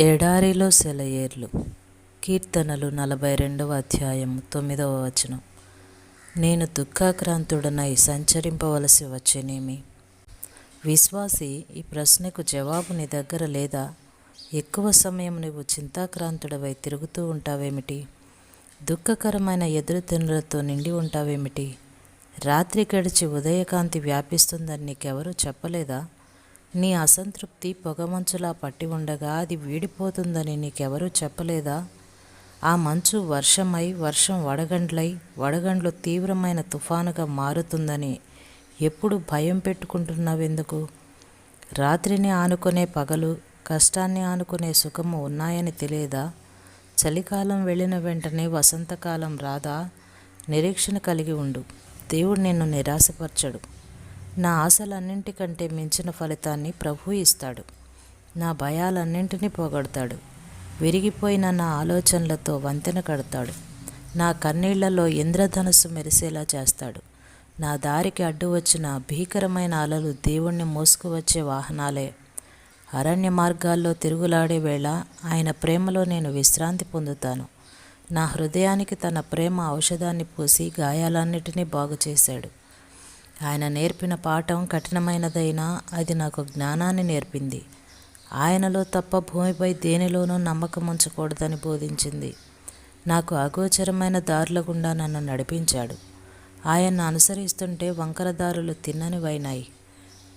ఎడారిలో సెలయేర్లు. కీర్తనలు నలభై రెండవ అధ్యాయం తొమ్మిదవ వచనం. నేను దుఃఖాక్రాంతుడనై సంచరింపవలసి వచ్చేనేమి? విశ్వాసి ఈ ప్రశ్నకు జవాబు నీ దగ్గర లేదా? ఎక్కువ సమయం నువ్వు చింతాక్రాంతుడవై తిరుగుతూ ఉంటావేమిటి? దుఃఖకరమైన ఎదురుతెన్నులతో నిండి ఉంటావేమిటి? రాత్రి గడిచి ఉదయకాంతి వ్యాపిస్తుందని నీకెవరూ చెప్పలేదా? నీ అసంతృప్తి పొగమంచులా పట్టి ఉండగా అది వీడిపోతుందని నీకెవరూ చెప్పలేదా? ఆ మంచు వర్షమై వర్షం వడగండ్లై వడగండ్లు తీవ్రమైన తుఫానుగా మారుతుందని ఎప్పుడు భయం పెట్టుకుంటున్నావెందుకు? రాత్రిని ఆనుకునే పగలు కష్టాన్ని ఆనుకునే సుఖము ఉన్నాయని తెలియదా? చలికాలం వెళ్ళిన వెంటనే వసంతకాలం రాదా? నిరీక్షణ కలిగి ఉండు. దేవుడు నిన్ను నిరాశపరచడు. నా ఆశలన్నింటికంటే మించిన ఫలితాన్ని ప్రభు ఇస్తాడు. నా భయాలన్నింటినీ పోగొడతాడు. విరిగిపోయిన నా ఆలోచనలతో వంతెన కడతాడు. నా కన్నీళ్ళలో ఇంద్రధనస్సు మెరిసేలా చేస్తాడు. నా దారికి అడ్డు వచ్చిన భీకరమైన అలలు దేవుణ్ణి మోసుకువచ్చే వాహనాలే. అరణ్య మార్గాల్లో తిరుగులాడే వేళ ఆయన ప్రేమలో నేను విశ్రాంతి పొందుతాను. నా హృదయానికి తన ప్రేమ ఔషధాన్ని పూసి గాయాలన్నిటినీ బాగు చేశాడు ఆయన నేర్పిన పాఠం కఠినమైనదైనా అది నాకు జ్ఞానాన్ని నేర్పింది. ఆయనలో తప్ప భూమిపై దేనిలోనూ నమ్మకం ఉంచకూడదని బోధించింది. నాకు అగోచరమైన దారుల గుండా నన్ను నడిపించాడు. ఆయన అనుసరిస్తుంటే వంకరదారులు తిన్ననివైనాయి.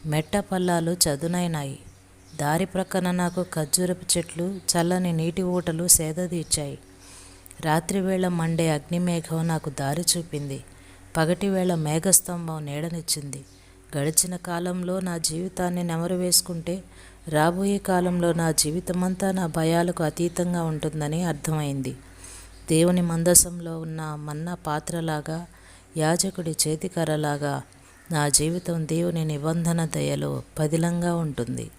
మెట్ట పల్లాలు చదునైనాయి. దారి ప్రక్కన నాకు ఖర్జూరపు చెట్లు చల్లని నీటి ఊటలు సేదదీర్చాయి రాత్రివేళ మండే అగ్నిమేఘం నాకు దారి చూపింది. పగటివేళ మేఘస్తంభం నీడనిచ్చింది. గడిచిన కాలంలో నా జీవితాన్ని నెమరు వేసుకుంటే రాబోయే కాలంలో నా జీవితమంతా నా భయాలకు అతీతంగా ఉంటుందని అర్థమైంది. దేవుని మందసంలో ఉన్న మన్న పాత్రలాగా యాజకుడి చేతికరలాగా నా జీవితం దేవుని నిబంధన దయలో పదిలంగా ఉంటుంది.